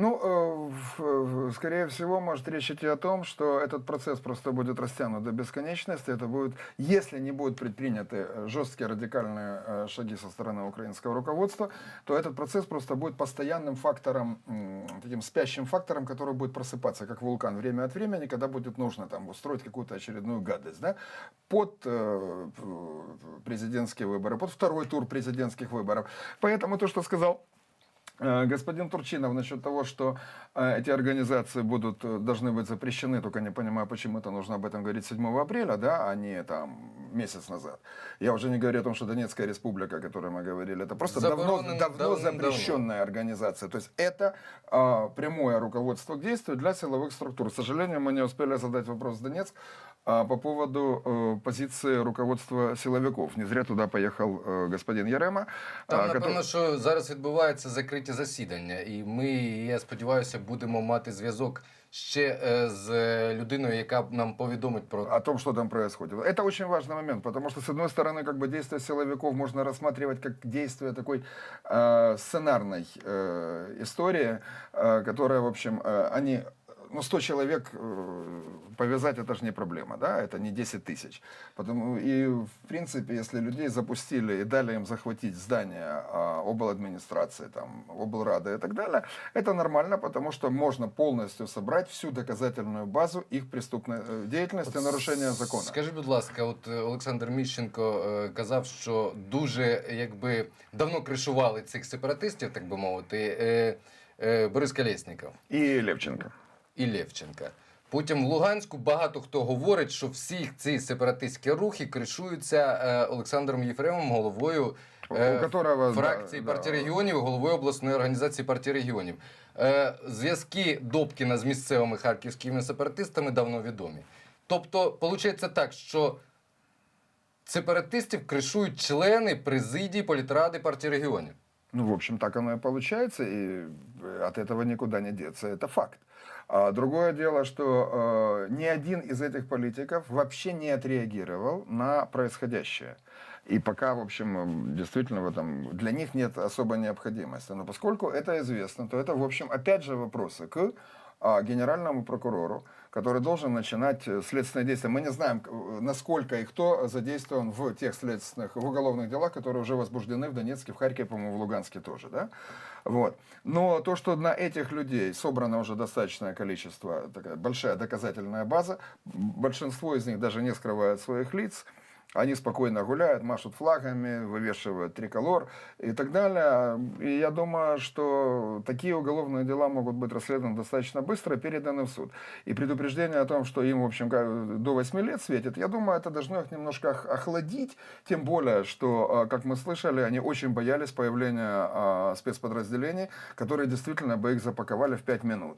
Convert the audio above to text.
Ну, э, скорее всего, может речь идти о том, что этот процесс просто будет растянут до бесконечности. Это будет, если не будут предприняты э, жесткие радикальные э, шаги со стороны украинского руководства, то этот процесс просто будет постоянным фактором, таким спящим фактором, который будет просыпаться, как вулкан, время от времени, когда будет нужно там устроить какую-то очередную гадость, да, под президентские выборы, под второй тур президентских выборов. Поэтому то, что сказал Господин Турчинов насчет того, что э, эти организации будут, э, должны быть запрещены, только не понимаю, почему это нужно об этом говорить 7 апреля, да, а не там месяц назад. Я уже не говорю о том, что Донецкая республика, о которой мы говорили, это просто давно, Заборонено давно давным-давно. запрещенная организация. То есть это э, прямое руководство к действию для силовых структур. К сожалению, мы не успели задать вопрос в Донецк а, по поводу э, позиции руководства силовиков. Не зря туда поехал э, господин Ярема. Там, а, напевно, который- що зараз відбуваються закриті засідання, і ми, я сподіваюся, будемо мати зв'язок ще е, з людиною, яка нам повідомить про о том, что там происходит. Это очень важный момент, потому что, с одной стороны, как бы действия силовиков можно рассматривать как действие такой э, сценарной э, истории, э, которая, в общем, э, они ну, 100 человек э, повязать это же не проблема, да, это не 10 тысяч. Потому, и, в принципе, если людей запустили и дали им захватить здание а, обладминистрации, там, облрады и так далее, это нормально, потому что можно полностью собрать всю доказательную базу их преступной э, деятельности, нарушения закона. Скажи, будь ласка, от е, Олександр Міщенко е, казав, що дуже якби давно кришували цих сепаратистів, так би мовити, е, е, Борис Колєсніков И Левченко. І Левченка. Потім в Луганську багато хто говорить, що всі ці сепаратистські рухи кришуються е, Олександром Єфремовим, головою е, которого, фракції да, партії да. регіонів, головою обласної організації партії регіонів. Е, зв'язки Добкіна з місцевими харківськими сепаратистами давно відомі. Тобто, виходить так, що сепаратистів кришують члени президії політради партії регіонів. Ну, в общем, так оно и получается, и э, от этого никуда не деться, это факт. А другое дело, что э, ни один из этих политиков вообще не отреагировал на происходящее. И пока, в общем, действительно в этом для них нет особой необходимости. Но поскольку это известно, то это, в общем, опять же вопросы к а, генеральному прокурору, который должен начинать э, следственные действия. Мы не знаем, э, насколько и кто задействован в тех следственных, в уголовных делах, которые уже возбуждены в Донецке, в Харькове, по-моему, в Луганске тоже, да? Вот. Но то, что на этих людей собрано уже достаточное количество, такая большая доказательная база, большинство из них даже не скрывают своих лиц, они спокойно гуляют, машут флагами, вывешивают триколор и так далее. И я думаю, что такие уголовные дела могут быть расследованы достаточно быстро переданы в суд. И предупреждение о том, что им, в общем, до 8 лет светит, я думаю, это должно их немножко ох- охладить. Тем более, что, а, как мы слышали, они очень боялись появления а, спецподразделений, которые действительно бы их запаковали в 5 минут.